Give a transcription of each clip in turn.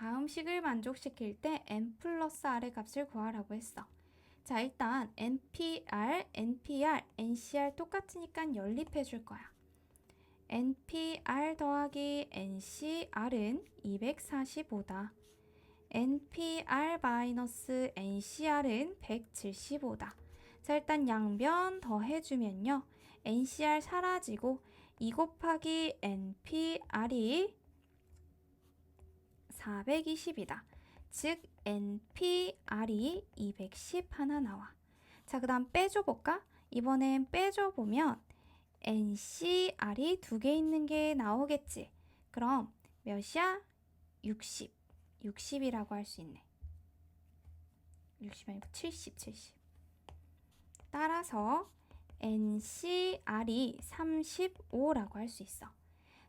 다음 식을 만족시킬 때 n 플러스 r의 값을 구하라고 했어. 자, 일단 npr, npr, ncr 똑같으니까 연립해 줄 거야. npr 더하기 ncr은 245다. npr 마이너스 ncr은 175다. 자, 일단 양변 더해주면요. ncr 사라지고 2 곱하기 npr이 420이다. 즉 npr이 210 하나 나와. 자, 그 다음 빼줘 볼까? 이번엔 빼줘 보면 ncr이 두 개 있는 게 나오겠지. 그럼 몇이야? 60. 60이라고 할 수 있네. 60 아니고 70, 70. 따라서 NCR이 35라고 할 수 있어.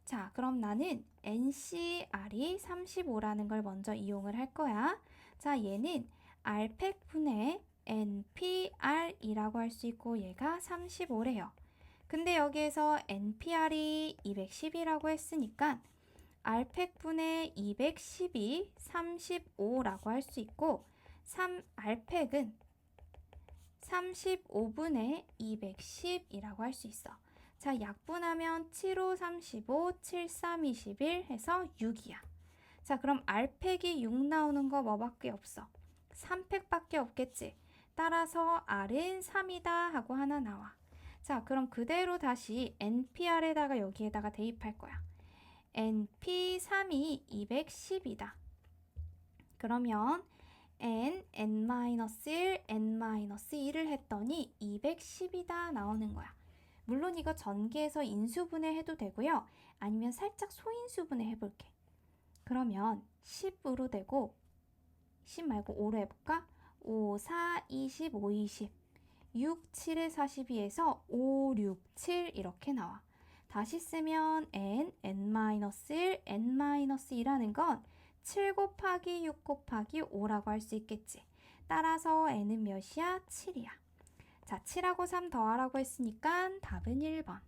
자, 그럼 나는 NCR이 35라는 걸 먼저 이용을 할 거야. 자, 얘는 R팩분의 NPR이라고 할 수 있고 얘가 35래요. 근데 여기에서 NPR이 210이라고 했으니까 R팩분의 210이 35라고 할 수 있고 3 R팩은 35분의 210이라고 할 수 있어. 자, 약분하면 7, 5, 35, 7, 3, 21 해서 6이야. 자, 그럼 R팩이 6 나오는 거 뭐밖에 없어? 3팩밖에 없겠지. 따라서 R은 3이다 하고 하나 나와. 자, 그럼 그대로 다시 NPR에다가 여기에다가 대입할 거야. NP3이 210이다. 그러면 n, n-1, n-2를 했더니 210이다 나오는 거야. 물론 이거 전개해서 인수분해 해도 되고요. 아니면 살짝 소인수분해 해볼게. 그러면 10으로 되고 10 말고 5로 해볼까? 5, 4, 20, 5, 20 6, 7에 42에서 5, 6, 7 이렇게 나와. 다시 쓰면 n, n-1, n-2라는 건 7 곱하기 6 곱하기 5라고 할 수 있겠지. 따라서 n은 몇이야? 7이야. 자, 7하고 3 더하라고 했으니까 답은 1번.